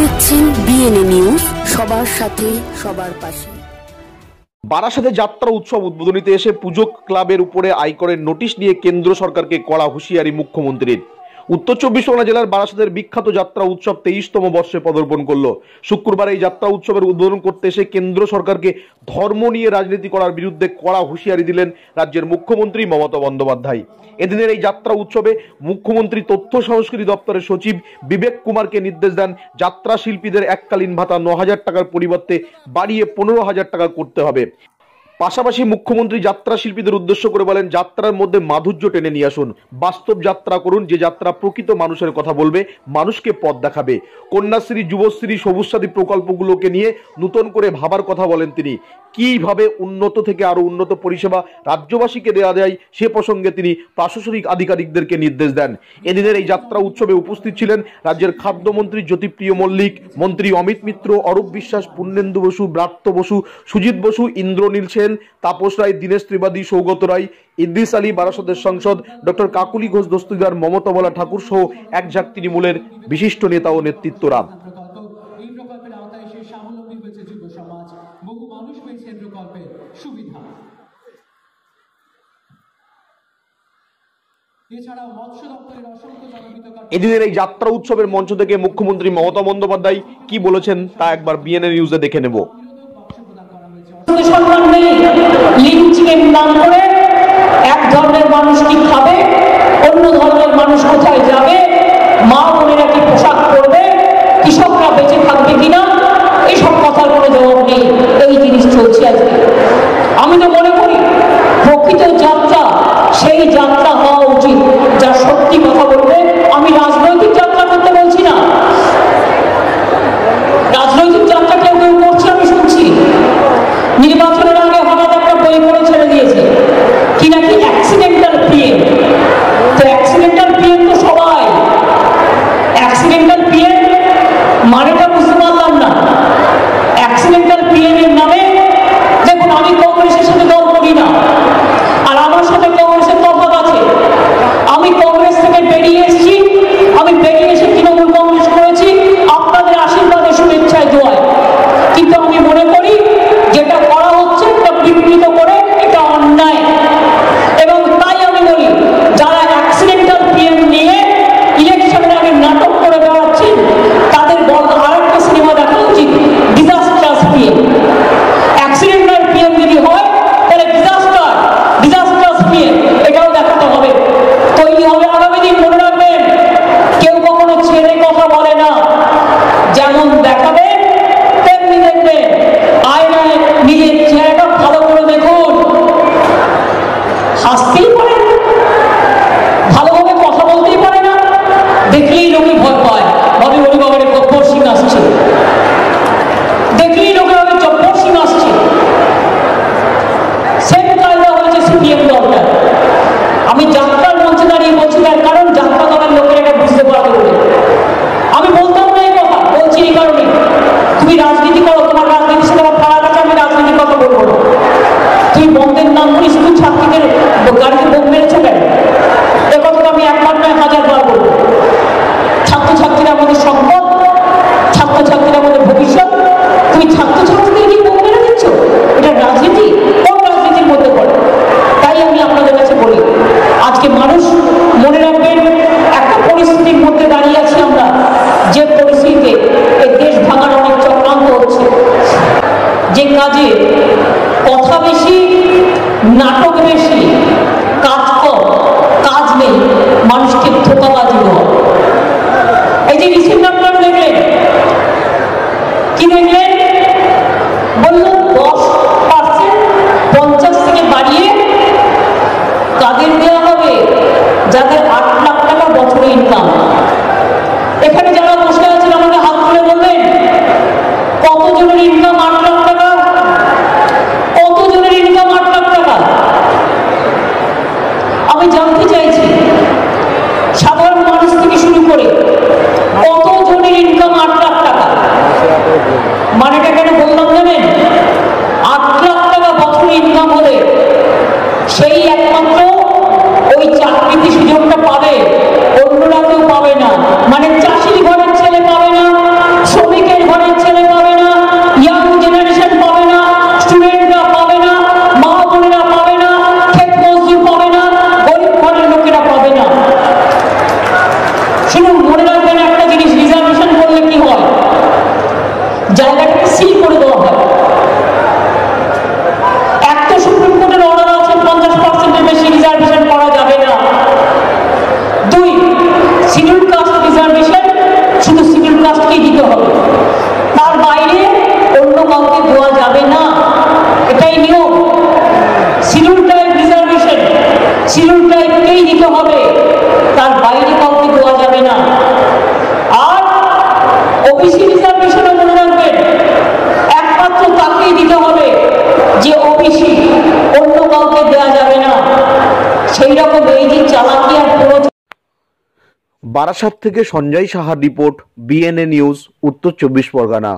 দেখছেন BNA news সবার সাথে, সবার পাশে। বারাসাতে যাত্রা উৎসব উদ্বোধনীতে এসে পুজো ক্লাবের উপরে আয়করের নোটিশ নিয়ে কেন্দ্র সরকারকে কড়া হুঁশিয়ারি মুখ্যমন্ত্রীর। উত্তর চব্বিশ পরগনা জেলার বারাসাতের বিখ্যাত যাত্রা উৎসব তেইশতম বর্ষে পদার্পণ করল। শুক্রবার এই যাত্রা উৎসবের উদ্বোধন করতে এসে কেন্দ্র সরকারকে ধর্ম নিয়ে রাজনীতি করার বিরুদ্ধে কড়া হুঁশিয়ারি দিলেন রাজ্যের মুখ্যমন্ত্রী মমতা বন্দ্যোপাধ্যায়। এদিনের এই যাত্রা উৎসবে মুখ্যমন্ত্রী তথ্য সংস্কৃতি দপ্তরের সচিব বিবেক কুমারকে নির্দেশ দেন যাত্রা শিল্পীদের এককালীন ভাতা ন হাজার টাকার পরিবর্তে বাড়িয়ে পনেরো হাজার টাকা করতে হবে। পাশাপাশি মুখ্যমন্ত্রী যাত্রা শিল্পীদের উদ্দেশ্য করে বলেন, যাত্রার মধ্যে মাধুর্য টেনে নিয়ে আসুন। বাস্তব যাত্রা করুন, যে যাত্রা প্রকৃত মানুষের কথা বলবে, মানুষকে পথ দেখাবে। কন্যাশ্রী, যুবশ্রী, সবুজসাথী প্রকল্পগুলোকে নিয়ে নতুন করে ভাবার কথা বলেন তিনি। কীভাবে উন্নত থেকে আরও উন্নত পরিষেবা রাজ্যবাসীকে দেওয়া যায়, সে প্রসঙ্গে তিনি প্রশাসনিক আধিকারিকদেরকে নির্দেশ দেন। এদিনের এই যাত্রা উৎসবে উপস্থিত ছিলেন রাজ্যের খাদ্যমন্ত্রী জ্যোতিপ্রিয় মল্লিক, মন্ত্রী অমিত মিত্র, অরূপ বিশ্বাস, পূর্ণেন্দু বসু, ব্রাত্য বসু, সুজিত বসু, ইন্দ্রনীল সেন তাপস রায়, দীনেশ ত্রিবাদী, সৌগত রায়, ইদ্রিস আলী, বারাসতের সংসদ, ডক্টর কাকুলি ঘোষ, দস্তিদার মমতাবলা ঠাকুর সহ এক ঝাঁক তৃণমূলের বিশিষ্ট নেতা ও নেতৃত্বরা। এদিনের এই যাত্রা উৎসবের মঞ্চ থেকে মুখ্যমন্ত্রী মমতা বন্দ্যোপাধ্যায় কি বলেছেন তা একবার বিএনএ নিউজে দেখে নেব। সম্মান নেই লিঞ্চিংয়ের নাম করে এক ধর্মের মানুষ কি খাবে? অন্য ধর্মের মানুষ কোথায় যাবে? মা বোনেরা কি পোশাক পরবে? কৃষকরা বেঁচে থাকবে কিনা? এইসব কথার কোনো জবাব নেই। এই জিনিস চলছে আজকে। আমি তো মনে করি, প্রকৃত যাত্রা, সেই যাত্রা হওয়া উচিত। accidente না তার বাইরে কাউকে দেওয়া যাবে না। আর ওবিসি রিজার্ভেশনে মনে রাখবেন, একমাত্র তাকেই দিতে হবে যে ওবিসি অন্য কাউকে দেওয়া যাবে না। সেই রকম এই যে চালাকি আর বারাসাত থেকে সঞ্জয় সাহার রিপোর্ট বিএনএ নিউজ উত্তর চব্বিশ পরগনা।